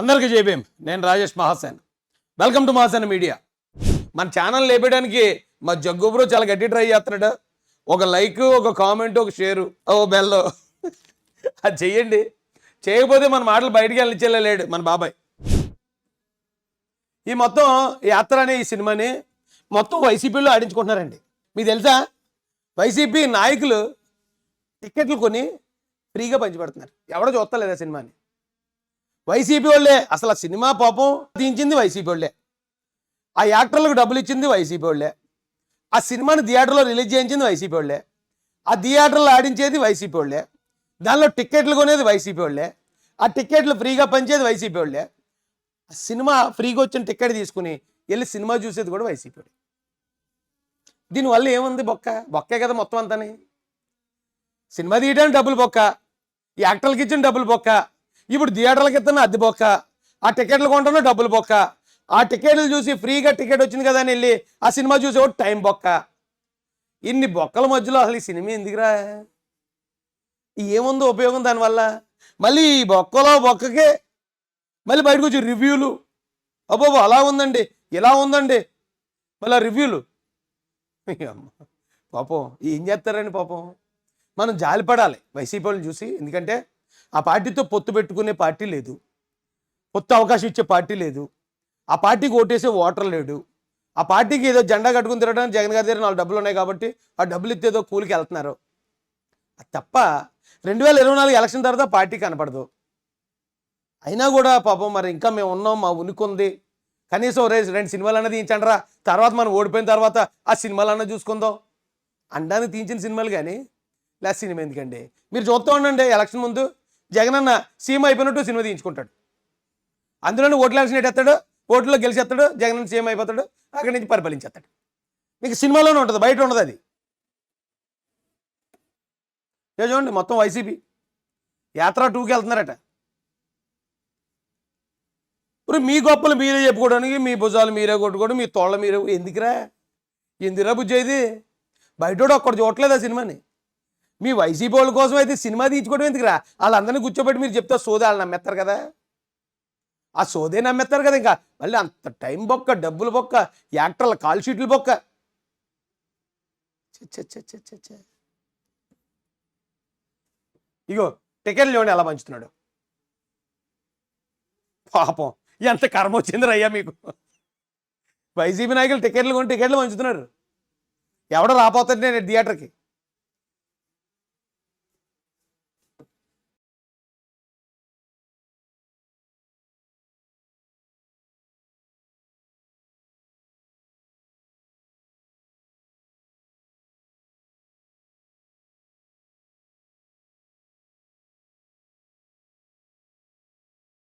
అందరికీ జేబీఎం నేను Rajesh Mahasen. Welcome to Mahasen media. మన ఛానల్ లేపేయడానికి మా జగ్గుబ్రో చాలా గట్టి ట్రై చేస్తున్నాడు. ఒక లైక్ ఒక కామెంట్ ఒక షేరు ఓ బెల్. అది చెయ్యండి. చేయకపోతే మన మాటలు బయటికి లేడు మన బాబాయ్. ఈ మొత్తం యాత్ర అనే ఈ సినిమాని మొత్తం వైసీపీలో ఆడించుకుంటున్నారండి. మీకు తెలుసా? వైసీపీ నాయకులు టిక్కెట్లు కొని ఫ్రీగా పంచిపెడుతున్నారు ఎవడో చూస్తలేదు ఆ సినిమాని? వైసీపీ వాళ్ళే. అసలు ఆ సినిమా పాపం తీయించింది వైసీపీ వాళ్ళే. ఆ యాక్టర్లకు డబ్బులు ఇచ్చింది వైసీపీ వాళ్ళే. ఆ సినిమాని థియేటర్లో రిలీజ్ చేయించింది వైసీపీ వాళ్ళే. ఆ థియేటర్లో ఆడించేది వైసీపీ వాళ్ళే. దానిలో టిక్కెట్లు కొనేది వైసీపీ వాళ్ళే. ఆ టిక్కెట్లు ఫ్రీగా పంచేది వైసీపీ వాళ్ళే. ఆ సినిమా ఫ్రీగా వచ్చిన టికెట్ తీసుకుని వెళ్ళి సినిమా చూసేది కూడా వైసీపీ వాళ్ళే. దీనివల్ల ఏముంది బొక్క? బొక్కే కదా మొత్తం అంతని. సినిమా తీయడానికి డబ్బులు బొక్క. ఈ యాక్టర్లకి ఇచ్చిన డబ్బులు బొక్క. ఇప్పుడు థియేటర్లకి ఇస్తున్న అద్దె బొక్క. ఆ టికెట్లు కొంటున్న డబ్బులు బొక్క. ఆ టికెట్లు చూసి ఫ్రీగా టికెట్ వచ్చింది కదా అని వెళ్ళి ఆ సినిమా చూసే ఒకటి టైం బొక్క. ఇన్ని బొక్కల మధ్యలో అసలు ఈ సినిమా ఎందుకురా? ఏముందో ఉపయోగం దానివల్ల? మళ్ళీ ఈ బొక్కలో బొక్కకే మళ్ళీ బయటకు వచ్చి రివ్యూలు. అబ్బో అలా ఉందండి ఇలా ఉందండి. మళ్ళీ ఆ రివ్యూలు. పాపం ఏం చేస్తారండి పాపం? మనం జాలిపడాలి వైసీపీ వాళ్ళని చూసి. ఎందుకంటే ఆ పార్టీతో పొత్తు పెట్టుకునే పార్టీ లేదు. పొత్తు అవకాశం ఇచ్చే పార్టీ లేదు. ఆ పార్టీకి ఓటేసే ఓటర్ లేడు. ఆ పార్టీకి ఏదో జెండా కట్టుకుని తిరగడానికి జగన్ గారి దగ్గర నాలుగు డబ్బులు ఉన్నాయి కాబట్టి ఆ డబ్బులు ఇస్తేదో కూలికి వెళ్తున్నారు. తప్ప రెండు వేల ఇరవై నాలుగు ఎలక్షన్ తర్వాత పార్టీ కనపడదు. అయినా కూడా పాపం మరి ఇంకా మేము ఉన్నాం మా ఉనికి ఉంది. కనీసం రే రెండు సినిమాలు అన్నది తీయించండిరా. తర్వాత మనం ఓడిపోయిన తర్వాత ఆ సినిమాలు అన్న చూసుకుందాం. అండానికి తీయించిన సినిమాలు కానీ లేదా సినిమా ఎందుకండి? మీరు చూస్తూ ఉండండి ఎలక్షన్ ముందు. జగన్ అన్న సీఎం అయిపోయినట్టు సినిమా తీయించుకుంటాడు. అందులోనే ఓట్లు ఎలక్షన్ ఎట్టేస్తాడు? ఓట్లో గెలిచేస్తాడు జగన్ అన్న సీఎం అయిపోతాడు అక్కడి నుంచి పరిపాలించేస్తాడు. మీకు సినిమాలోనే ఉంటుంది బయట ఉండదు అది. చూడండి మొత్తం వైసీపీ. యాత్ర టూకి వెళ్తున్నారట. ఇప్పుడు మీ గొప్పలు మీరే చెప్పుకోవడానికి మీ భుజాలు మీరే కొట్టుకోవడం మీ తోళ్ళ మీరే ఎందుకురా? ఎందుకురా బుజ్జి ఇది? బయటోడు ఒక్కడు చూడట్లేదు ఆ సినిమాని? మీ వైసీపీ వాళ్ళ కోసం అయితే సినిమా తీయించుకోవడం ఎందుకురా? వాళ్ళందరినీ కూర్చోబెట్టి మీరు చెప్తే సోదే వాళ్ళు నమ్మేస్తారు కదా. ఆ సోదే నమ్మేస్తారు కదా ఇంకా. మళ్ళీ అంత టైం బొక్క డబ్బులు బొక్క యాక్టర్ల కాల్ షీట్లు బొక్క. ఛ, ఛ, ఛ, ఇగో టికెట్లు లేవని ఎలా పంచుతున్నాడు? పాపం ఎంత కర్మ వచ్చిందిరా అయ్యా మీకు. వైసీపీ నాయకులు టికెట్లు కొని టికెట్లు పంచుతున్నారు. ఎవడో రాపోతాడు నేను థియేటర్కి.